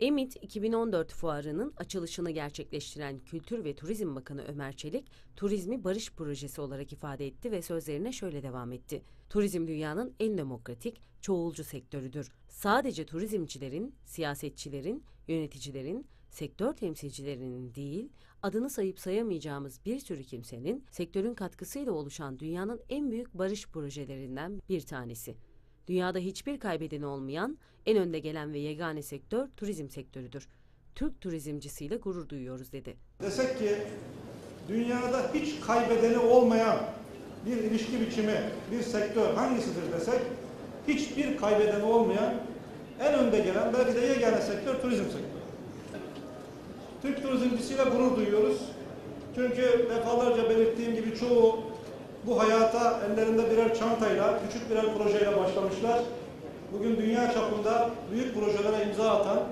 EMİT 2014 fuarının açılışını gerçekleştiren Kültür ve Turizm Bakanı Ömer Çelik, turizmi barış projesi olarak ifade etti ve sözlerine şöyle devam etti. Turizm dünyanın en demokratik, çoğulcu sektörüdür. Sadece turizmcilerin, siyasetçilerin, yöneticilerin, sektör temsilcilerinin değil, adını sayıp sayamayacağımız bir sürü kimsenin sektörün katkısıyla oluşan dünyanın en büyük barış projelerinden bir tanesi. Dünyada hiçbir kaybedeni olmayan, en önde gelen ve yegane sektör turizm sektörüdür. Türk turizmcisiyle gurur duyuyoruz dedi. Desek ki dünyada hiç kaybedeni olmayan bir ilişki biçimi, bir sektör hangisidir desek hiçbir kaybedeni olmayan en önde gelen belki de yegane sektör turizm sektörü. Türk turizmcisiyle gurur duyuyoruz. Çünkü defalarca belirttiğim gibi çoğu bu hayata ellerinde birer çantayla, küçük birer projeyle başlamışlar. Bugün dünya çapında büyük projelere imza atan,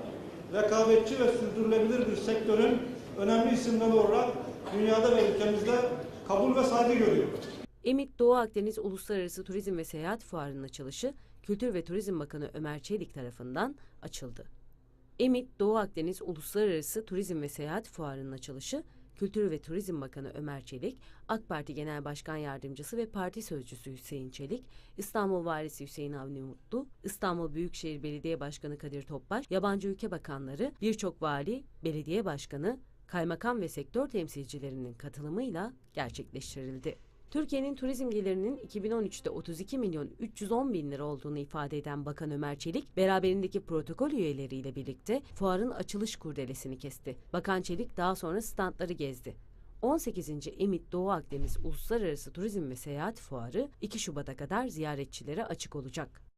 rekabetçi ve sürdürülebilir bir sektörün önemli isimleri olarak dünyada ve ülkemizde kabul ve saygı görüyor. EMİT Doğu Akdeniz Uluslararası Turizm ve Seyahat Fuarı'nın açılışı Kültür ve Turizm Bakanı Ömer Çelik tarafından açıldı. EMİT Doğu Akdeniz Uluslararası Turizm ve Seyahat Fuarı'nın açılışı Kültür ve Turizm Bakanı Ömer Çelik, AK Parti Genel Başkan Yardımcısı ve Parti Sözcüsü Hüseyin Çelik, İstanbul Valisi Hüseyin Avni Mutlu, İstanbul Büyükşehir Belediye Başkanı Kadir Topbaş, yabancı ülke bakanları, birçok vali, belediye başkanı, kaymakam ve sektör temsilcilerinin katılımıyla gerçekleştirildi. Türkiye'nin turizm gelirinin 2013'te 32 milyon 310 bin lira olduğunu ifade eden Bakan Ömer Çelik, beraberindeki protokol üyeleriyle birlikte fuarın açılış kurdelesini kesti. Bakan Çelik daha sonra standları gezdi. 18. EMİT Doğu Akdeniz Uluslararası Turizm ve Seyahat Fuarı 2 Şubat'a kadar ziyaretçilere açık olacak.